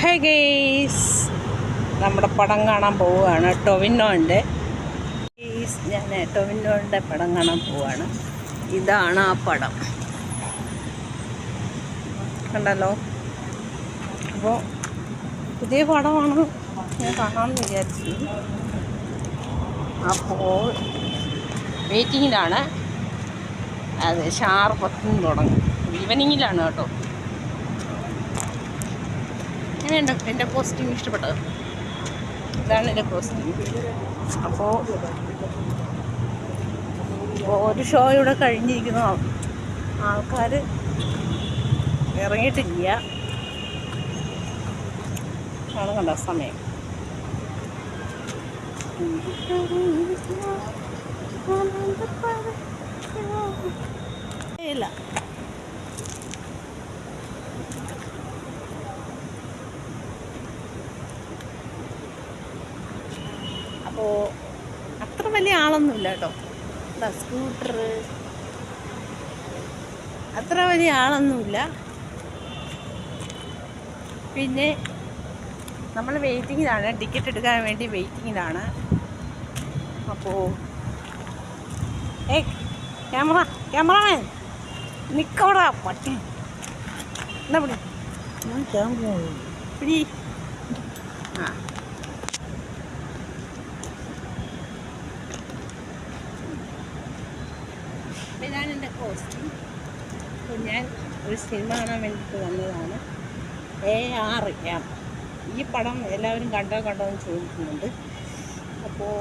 ഹേ നമ്മുടെ പടം കാണാൻ പോവുകയാണ് ടൊവിനോന്റെ ഗെയ്സ് ഞാൻ ടൊവിനോന്റെ പടം കാണാൻ പോവുകയാണ്. ഇതാണ് ആ പടം. കണ്ടല്ലോ? അപ്പോൾ പുതിയ പടമാണ്. ഞാൻ കാണാമെന്ന് വിചാരിച്ചു. അപ്പോൾ വെയിറ്റിങ്ങിലാണ് അത് ഷാർ പത്തിന് തുടങ്ങും ഈവനിങ്ങിലാണ് കേട്ടോ. എങ്ങനെയുണ്ട് എന്റെ കോസ്റ്റ്യൂം ഇഷ്ടപ്പെട്ടത്. ഇതാണ് എന്റെ കോസ്റ്റ്യൂം അപ്പോൾ ഒരു ഷോ ഇവിടെ കഴിഞ്ഞിരിക്കുന്ന. ആൾക്കാർ ഇറങ്ങിയിട്ടില്ല. ആണ് കണ്ട സമയം. ഇല്ല. അപ്പോൾ അത്ര വലിയ ആളൊന്നുമില്ല കേട്ടോ. എന്താ സ്കൂട്ടർ? അത്ര വലിയ ആളൊന്നുമില്ല. പിന്നെ നമ്മൾ വെയിറ്റിങ്ങിലാണ്. ടിക്കറ്റ് എടുക്കാൻ വേണ്ടി വെയിറ്റിങ്ങിലാണ്. അപ്പോൾ ഏ ക്യാമറ ക്യാമറമാൻ നിക്കോടാ പട്ടി. എന്നാ പിടി ക്യാമറ പിടി ആ അപ്പോൾ ഇതാണ് എന്റെ കോസ്റ്റ്യൂം അപ്പോൾ ഞാൻ ഒരു സിനിമ കാണാൻ വേണ്ടിയിട്ട് വന്നതാണ്. എ ആർ എം ഈ പടം എല്ലാവരും കണ്ടോ കണ്ടോ എന്ന് ചോദിക്കുന്നുണ്ട്. അപ്പോൾ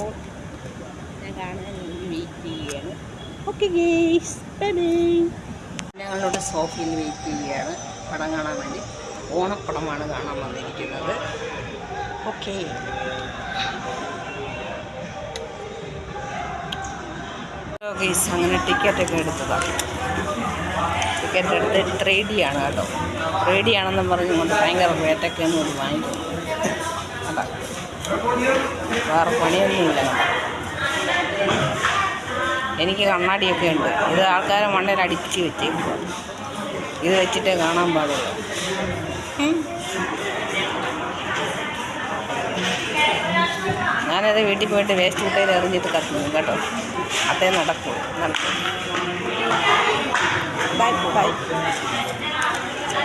ഞാൻ കാണാൻ വെയിറ്റ് ചെയ്യുകയാണ്. ഓക്കെ ഗേസ് ഞങ്ങളുടെ സോഫയിൽ വെയിറ്റ് ചെയ്യുകയാണ്. പടം കാണാൻ വേണ്ടി. ഓണപ്പടമാണ് കാണാൻ വന്നിരിക്കുന്നത്. ഓക്കെ ഗേസ് അങ്ങനെ ടിക്കറ്റൊക്കെ എടുത്തതാണ് ടിക്കറ്റ് എടുത്ത് ത്രീ ആണ് കേട്ടോ. ത്രീ പറഞ്ഞുകൊണ്ട് ഭയങ്കര റേറ്റൊക്കെയാണ് ഒരു വാങ്ങിക്കുന്നത് അതാ. വേറെ പണിയൊന്നുമില്ല. എനിക്ക് കണ്ണാടിയൊക്കെ ഉണ്ട്. ഇത് ആൾക്കാരെ മണ്ണിൽ അടിച്ച് വെച്ചേക്കും ഇത് വെച്ചിട്ടേ കാണാൻ പാടുള്ളൂ. ഞാനത് വീട്ടിൽ പോയിട്ട് വേസ്റ്റ് കുട്ടയിൽ എറിഞ്ഞിട്ട് കത്തുന്നു കേട്ടോ. അതേ നടക്കൂ നടക്കും.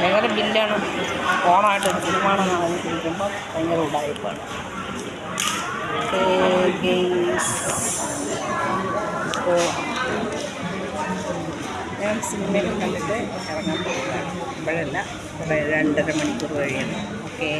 ഭയങ്കര ബില്ലാണ് ഓണമായിട്ട് ഒരു സിനിമയാണെന്ന് അറിഞ്ഞിരിക്കുമ്പോൾ ഭയങ്കര ഉടായ്പാണ്. അപ്പോൾ ഞാൻ സിനിമയിൽ കണ്ടിട്ട് ഇറങ്ങാൻ പോകുന്നതാണ്. ഇപ്പോഴല്ല കുറേ രണ്ടര മണിക്കൂർ കഴിയുന്നു ഓക്കേ.